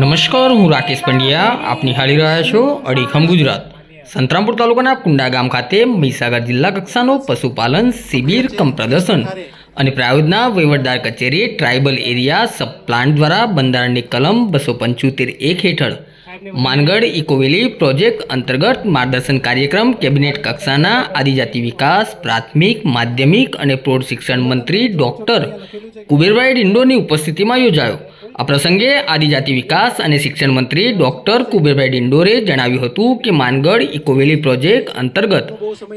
નમસ્કાર, હું રાકેશ પંડ્યા. આપ નિહાળી રહ્યા છો અડીખમ ગુજરાત. સંતરામપુર તાલુકાના કુંડા ગામ ખાતે મહીસાગર જિલ્લા કક્ષાનો પશુપાલન શિબિર કમ પ્રદર્શન અને પ્રાયોજના વહીવટદાર કચેરી ટ્રાઇબલ એરિયા સબ પ્લાન્ટ દ્વારા બંધારણની કલમ બસો પંચોતેર એક હેઠળ માનગઢ ઇકોવેલી પ્રોજેક્ટ અંતર્ગત માર્ગદર્શન કાર્યક્રમ કેબિનેટ કક્ષાના આદિજાતિ વિકાસ, પ્રાથમિક, માધ્યમિક અને પ્રૌઢ શિક્ષણ મંત્રી ડૉક્ટર કુબેરભાઈ ડિંડોની ઉપસ્થિતિમાં યોજાયો. આ પ્રસંગે આદિજાતિ વિકાસ અને શિક્ષણ મંત્રી ડોક્ટર કુબેરભાઈ ડિંડોરે જણાવ્યું હતું કે માનગઢ ઇકોવેલી પ્રોજેક્ટ અંતર્ગત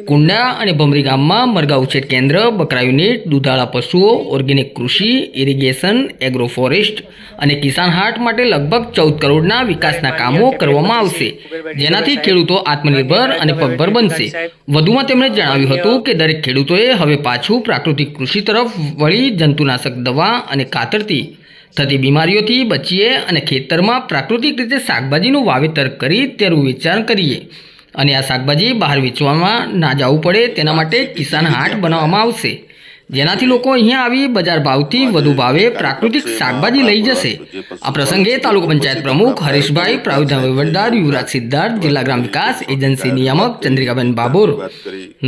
કુંડા અને ભમરી ગામમાં મરઘા ઉછેર કેન્દ્ર, બકરા યુનિટ, દૂધાળા પશુઓ, ઓર્ગેનિક કૃષિ, ઇરિગેશન એગ્રો ફોરેસ્ટ અને કિસાન હાટ માટે લગભગ ચૌદ કરોડના વિકાસના કામો કરવામાં આવશે. જેનાથી ખેડૂતો આત્મનિર્ભર અને પગભર બનશે. વધુમાં તેમણે જણાવ્યું હતું કે દરેક ખેડૂતોએ હવે પાછું પ્રાકૃતિક કૃષિ તરફ વળી જંતુનાશક દવા અને ખાતરથી થતી બીમારીઓથી બચીએ અને ખેતરમાં પ્રાકૃતિક રીતે શાકભાજીનું વાવેતર કરી તેનું વેચાણ કરીએ. અને આ શાકભાજી બહાર વેચવામાં ના જવું પડે તેના માટે કિસાન હાટ બનાવવામાં આવશે. જેનાથી લોકો અહીંયા આવી બજાર ભાવથી વધુ ભાવે પ્રાકૃતિક શાકભાજી લઈ જશે. આ પ્રસંગે તાલુકા પંચાયત પ્રમુખ હરીશભાઈ પ્રાવધાન વહીવટદાર યુવરાજ સિદ્ધાર્થ, જિલ્લા ગ્રામ વિકાસ એજન્સી નિયામક ચંદ્રિકાબેન બાબોર,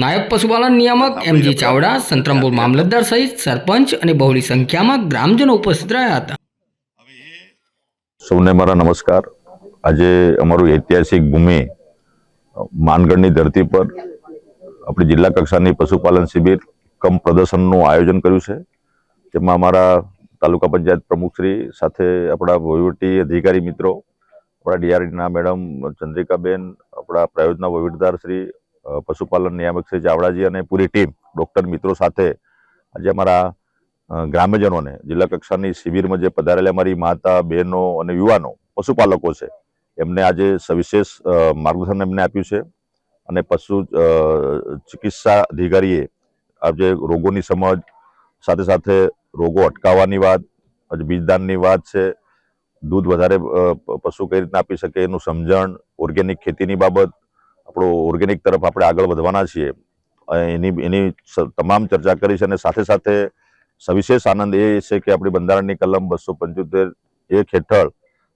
નાયબ પશુપાલન નિયામક એમજી ચાવડા, સંતરામપુર મામલતદાર સહિત સરપંચ અને બહોળી સંખ્યામાં ગ્રામજનો ઉપસ્થિત રહ્યા હતા. સૌને મારા નમસ્કાર. આજે અમારું ઐતિહાસિક ભૂમિ માનગઢની ધરતી પર આપણી જિલ્લા કક્ષાની પશુપાલન શિબિર કમ પ્રદર્શનનું આયોજન કર્યું છે. જેમાં અમારા તાલુકા પંચાયત પ્રમુખશ્રી સાથે આપણા વહીવટી અધિકારી મિત્રો, આપણા ડીઆરડીના મેડમ ચંદ્રિકાબેન, આપણા પ્રાયોજના વહીવટદાર શ્રી પશુપાલન નિયામક શ્રી ચાવડાજી અને પૂરી ટીમ, ડૉક્ટર મિત્રો સાથે આજે અમારા ગ્રામ્યજનોને જિલ્લા કક્ષાની શિબિરમાં જે પધારેલા અમારી માતા, બહેનો અને યુવાનો, પશુપાલકો છે, એમને આજે સવિશેષ માર્ગદર્શન એમને આપ્યું છે અને પશુ ચિકિત્સા અધિકારીએ આજે રોગોની સમજ, સાથે સાથે રોગો અટકાવવાની વાત બીજદાનની વાત છે, દૂધ વધારે પશુ કઈ રીતના આપી શકે એનું સમજણ, ઓર્ગેનિક ખેતીની બાબત, આપણો ઓર્ગેનિક તરફ આપણે આગળ વધવાના છીએ એની એની તમામ ચર્ચા કરી છે અને સાથે સાથે સવિશેષ આનંદ એ છે કે આપણી બંધારણની કલમ બસો પંચોતેર એક હેઠળ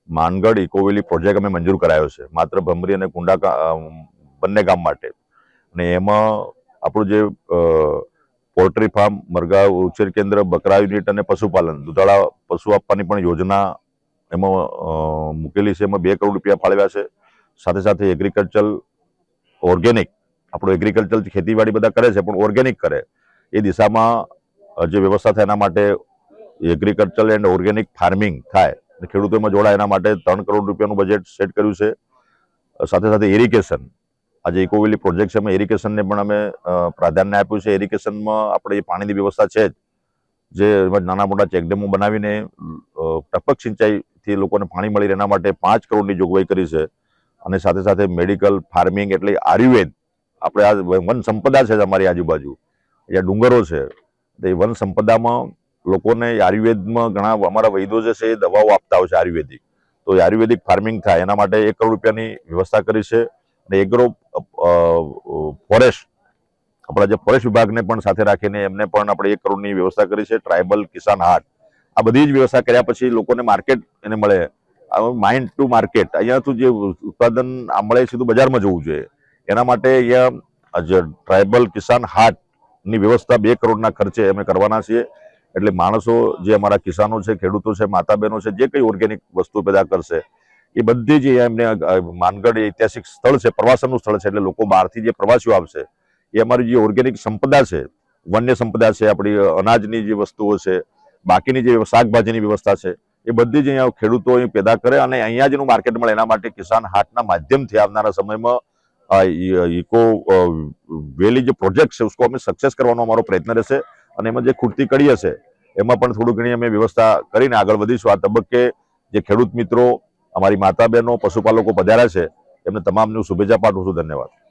માનગઢ ઇકોવેલી પ્રોજેક્ટ અમે મંજૂર કરાયો છે, માત્ર ભમરી અને કુંડા બંને ગામ માટે. અને એમાં આપણું જે પોલ્ટ્રી ફાર્મ, મરઘા ઉછેર કેન્દ્ર, બકરા યુનિટ અને પશુપાલન, દુધાળા પશુ આપવાની પણ યોજના એમાં મૂકેલી છે. એમાં બે કરોડ રૂપિયા ફાળવ્યા છે. સાથે સાથે એગ્રીકલ્ચર ઓર્ગેનિક આપણું એગ્રીકલ્ચર ખેતીવાડી બધા કરે છે, પણ ઓર્ગેનિક કરે. એ દિશામાં જે વ્યવસ્થા થાય એના માટે એગ્રીકલ્ચર એન્ડ ઓર્ગેનિક ફાર્મિંગ થાય ખેડૂતો એમાં જોડાય એના માટે ત્રણ કરોડ રૂપિયાનું બજેટ સેટ કર્યું છે. સાથે સાથે ઇરિગેશન આજે ઇકોવેલી પ્રોજેક્ટ છે, એમાં ઇરિગેશનને પણ અમે પ્રાધાન્ય આપ્યું છે. ઇરિગેશનમાં આપણે પાણીની વ્યવસ્થા છે જ નાના મોટા ચેકડેમો બનાવીને ટપક સિંચાઈથી લોકોને પાણી મળી રહે એના માટે પાંચ કરોડની જોગવાઈ કરી છે. અને સાથે સાથે મેડિકલ ફાર્મિંગ એટલે આયુર્વેદ. આપણે આ વન સંપદા છે અમારી આજુબાજુ. જ્યાં ડુંગરો છે એ વન સંપદામાં લોકોને આયુર્વેદમાં ઘણા અમારા વૈદ્યો જે છે એ દવાઓ આપતા હોય છે આયુર્વેદિક. તો આયુર્વેદિક ફાર્મિંગ થાય, એના માટે એક કરોડ રૂપિયાની વ્યવસ્થા કરી છે અને એગ્રો ફોરેસ્ટ, આપણા જે ફોરેસ્ટ વિભાગને પણ સાથે રાખીને એમને પણ આપણે એક કરોડની વ્યવસ્થા કરી છે, ટ્રાઇબલ કિસાન હાટ. આ બધી જ વ્યવસ્થા કર્યા પછી લોકોને માર્કેટ એને મળે. માઇન્ડ ટુ માર્કેટ અહીંયાથી જે ઉત્પાદન મળે છે સીધું બજારમાં જવું જોઈએ. એના માટે અહીંયા ટ્રાઇબલ કિસાન હાટની વ્યવસ્થા બે કરોડના ખર્ચે અમે કરવાના છીએ. એટલે માણસો જે અમારા કિસાનો છે, ખેડૂતો છે માતા બહેનો છે, જે કંઈ ઓર્ગેનિક વસ્તુ પેદા કરશે, એ બધી જ એમને માનગઢ ઐતિહાસિક સ્થળ છે, પ્રવાસનનું સ્થળ છે, એટલે લોકો બહારથી જે પ્રવાસીઓ આવશે, એ અમારી જે ઓર્ગેનિક સંપદા છે, વન્ય સંપદા છે, આપણી અનાજની જે વસ્તુઓ છે, બાકીની જે શાકભાજીની વ્યવસ્થા છે, એ બધી જ અહીંયા ખેડૂતો અહીં પેદા કરે અને અહીંયા જેનું માર્કેટ મળે, એના માટે કિસાન હાટના માધ્યમથી આવનારા સમયમાં ઇકો વેલી જે પ્રોજેક્ટ છે, ઉસકો અમે સક્સેસ કરવાનો અમારો પ્રયત્ન રહેશે અને એમાં જે ખૂટતી કડી હશે, એમાં પણ થોડું ઘણી અમે વ્યવસ્થા કરીને આગળ વધીશું. આ તબક્કે જે ખેડૂત મિત્રો, અમારી માતા બહેનો, પશુપાલકો પધાર્યા છે, એમને તમામને શુભેચ્છા પાઠવું છું. ધન્યવાદ.